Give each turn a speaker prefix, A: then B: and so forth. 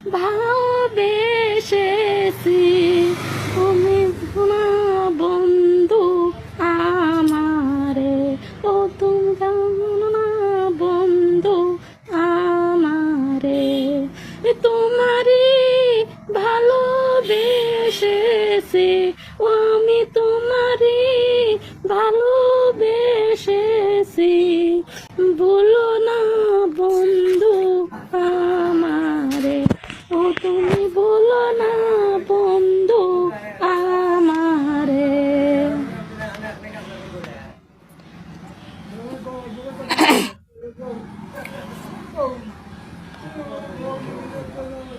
A: ভাবেসেছি তুমি ভুনা বন্ধু আমারে। ও, তুমি না বন্ধু আমারে। তোমারই ভালোবেসেছি, ও, আমি তোমারই ভালোবেসেছি। বলো না তুমি বলো না বন্ধু আমারে Thank you.